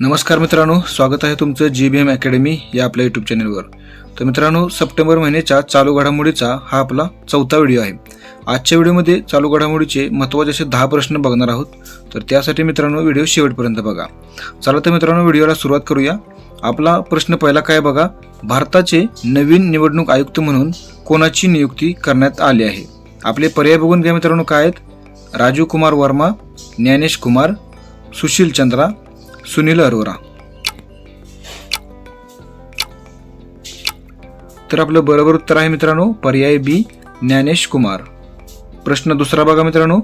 नमस्कार मित्रांनो स्वागत आहे तुमचं जी बी एम अकॅडमी या आपल्या यूट्यूब चॅनलवर तर मित्रांनो सप्टेंबर महिन्याच्या चालू घडामोडीचा हा आपला चौथा व्हिडिओ आहे. आजच्या व्हिडिओमध्ये चालू घडामोडीचे महत्त्वाचे असे दहा प्रश्न बघणार आहोत. तर त्यासाठी मित्रांनो व्हिडिओ शेवटपर्यंत बघा. चला तर मित्रांनो व्हिडिओला सुरुवात करूया. आपला प्रश्न पहिला काय बघा? भारताचे नवीन निवडणूक आयुक्त म्हणून कोणाची नियुक्ती करण्यात आली आहे? आपले पर्याय बघून घ्या मित्रांनो काय आहेत? राजू कुमार वर्मा ज्ञानेश कुमार सुशील चंद्रा सुनील अरोरा. तर आपलं बरोबर उत्तर आहे मित्रांनो पर्याय बी ज्ञानेश कुमार. प्रश्न दुसरा बघा मित्रांनो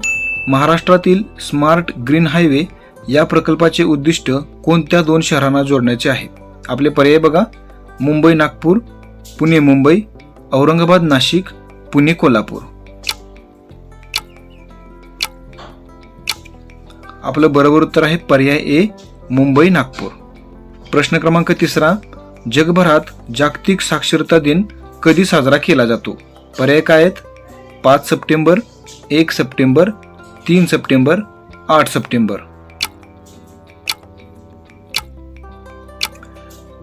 महाराष्ट्रातील स्मार्ट ग्रीन हायवे या प्रकल्पाचे उद्दिष्ट कोणत्या दोन शहरांना जोडण्याचे आहे? आपले पर्याय बघा मुंबई नागपूर पुणे मुंबई औरंगाबाद नाशिक पुणे कोल्हापूर. आपलं बरोबर उत्तर आहे पर्याय ए मुंबई नागपूर. प्रश्न क्रमांक तिसरा जगभरात जागतिक साक्षरता दिन कधी साजरा केला जातो? पर्याय काय आहेत? पाच सप्टेंबर एक सप्टेंबर तीन सप्टेंबर आठ सप्टेंबर.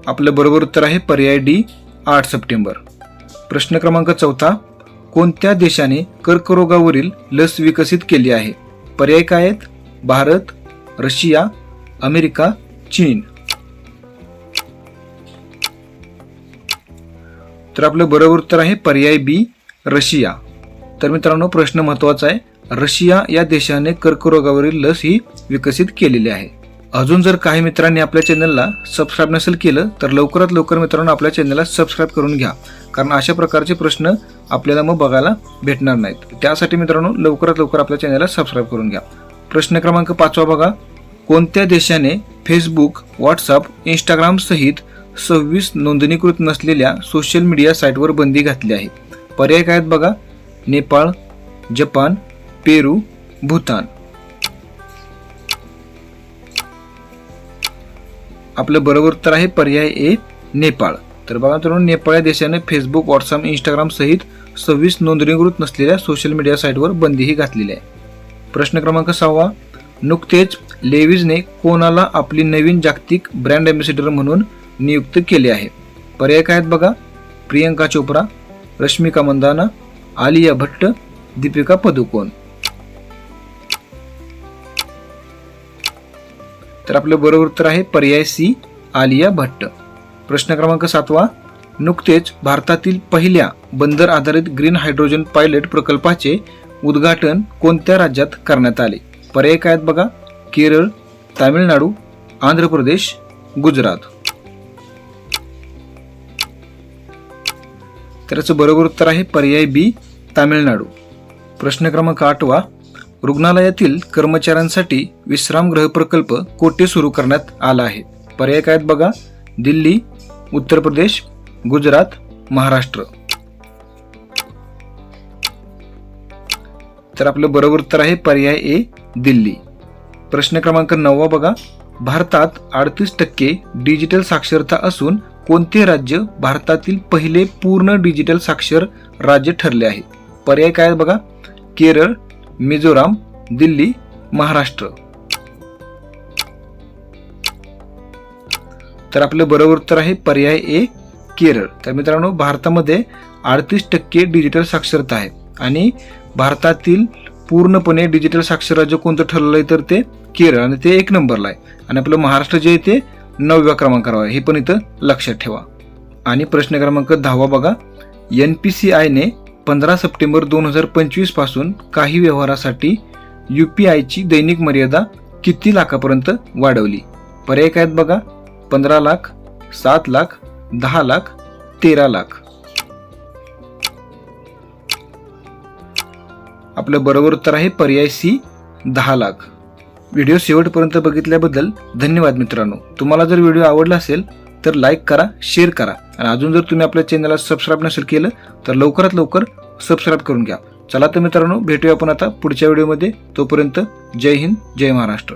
आपलं बरोबर उत्तर आहे पर्याय डी आठ सप्टेंबर. प्रश्न क्रमांक चौथा कोणत्या देशाने कर्करोगावरील लस विकसित केली आहे? पर्याय काय आहेत? भारत रशिया अमेरिका चीन. तर आपलं बरोबर उत्तर आहे पर्याय बी रशिया. तर मित्रांनो प्रश्न महत्त्वाचा आहे. रशिया या देशाने कर्करोगावरील लस ही विकसित केलेली आहे. अजून जर काही मित्रांनी आपल्या चॅनलला सबस्क्राईब नसेल केलं तर लवकरात लवकर मित्रांनो आपल्या चॅनलला सबस्क्राईब करून घ्या. कारण अशा प्रकारचे प्रश्न आपल्याला मग बघायला भेटणार नाहीत. त्यासाठी मित्रांनो लवकरात लवकर आपल्या चॅनलला सबस्क्राईब करून घ्या. प्रश्न क्रमांक पाचवा बघा. कोणत्या देशाने फेसबुक व्हॉट्सअप इंस्टाग्राम सहित सव्वीस नोंदणीकृत नसलेल्या सोशल मीडिया साईटवर बंदी घातली आहे? पर्याय काय आहेत बघा? Nepal Japan Peru Bhutan. आपलं बरोबर उत्तर आहे पर्याय ए नेपाळ. तर बघा मित्रांनो नेपाळ या देशाने फेसबुक व्हॉट्सअप इंस्टाग्राम सहित सव्वीस नोंदणीकृत नसलेल्या सोशल मीडिया साईटवर बंदीही घातलेली आहे. प्रश्न क्रमांक सहावा नुकतेच लेविजने कोणाला आपली नवीन जागतिक ब्रँड अँबॅसिडर म्हणून नियुक्त केले आहे. पर्याय काय आहेत बघा? प्रियंका चोप्रा रश्मिका मंदाना आलिया भट्ट दीपिका पदुकोण. तर आपलं बरोबर उत्तर आहे पर्याय सी आलिया भट्ट. प्रश्न क्रमांक सातवा नुकतेच भारतातील पहिल्या बंदर आधारित ग्रीन हायड्रोजन पायलट प्रकल्पाचे उद्घाटन कोणत्या राज्यात करण्यात आले? पर्याय काय आहेत बघा? केरळ तामिळनाडू आंध्र प्रदेश गुजरात. त्याचं बरोबर उत्तर आहे पर्याय बी तामिळनाडू. प्रश्न क्रमांक आठवा रुग्णालयातील कर्मचाऱ्यांसाठी विश्रामगृह प्रकल्प कोठे सुरू करण्यात आला आहे? पर्याय काय आहेत बघा? दिल्ली उत्तर प्रदेश गुजरात महाराष्ट्र. तर आपलं बरोबर उत्तर आहे पर्याय ए दिल्ली. प्रश्न क्रमांक नववा बघा. भारतात अडतीस टक्के डिजिटल साक्षरता असून कोणते राज्य भारतातील पहिले पूर्ण डिजिटल साक्षर राज्य ठरले आहे? पर्याय काय आहेत बघा? केरळ मिझोराम दिल्ली महाराष्ट्र. तर आपलं बरोबर उत्तर आहे पर्याय ए केरळ. तर मित्रांनो भारतामध्ये अडतीस टक्के डिजिटल साक्षरता आहे. आणि भारतातील पूर्णपणे डिजिटल साक्षर राज्य कोणतं ठरलं आहे तर ते केरळ आणि ते एक नंबरला आहे. आणि आपलं महाराष्ट्र जे आहे ते नवव्या क्रमांकावर आहे. हे पण इथं लक्षात ठेवा. आणि प्रश्न क्रमांक दहावा बघा. एन पी सी आयने पंधरा सप्टेंबर दोन हजार पंचवीसपासून काही व्यवहारासाठी यू पी आयची दैनिक मर्यादा किती लाखापर्यंत वाढवली? पर्याय काय आहेत बघा? पंधरा लाख सात लाख दहा लाख तेरा लाख. आपलं बरोबर उत्तर आहे पर्याय सी दहा लाख. व्हिडिओ शेवटपर्यंत बघितल्याबद्दल धन्यवाद मित्रांनो. तुम्हाला जर व्हिडिओ आवडला असेल तर लाईक करा शेअर करा. आणि अजून जर तुम्ही आपल्या चॅनलला सबस्क्राईब नसेल केलं तर लवकरात लवकर सबस्क्राईब करून घ्या. चला तर मित्रांनो भेटूया आपण आता पुढच्या व्हिडिओमध्ये. तोपर्यंत जय हिंद जय महाराष्ट्र.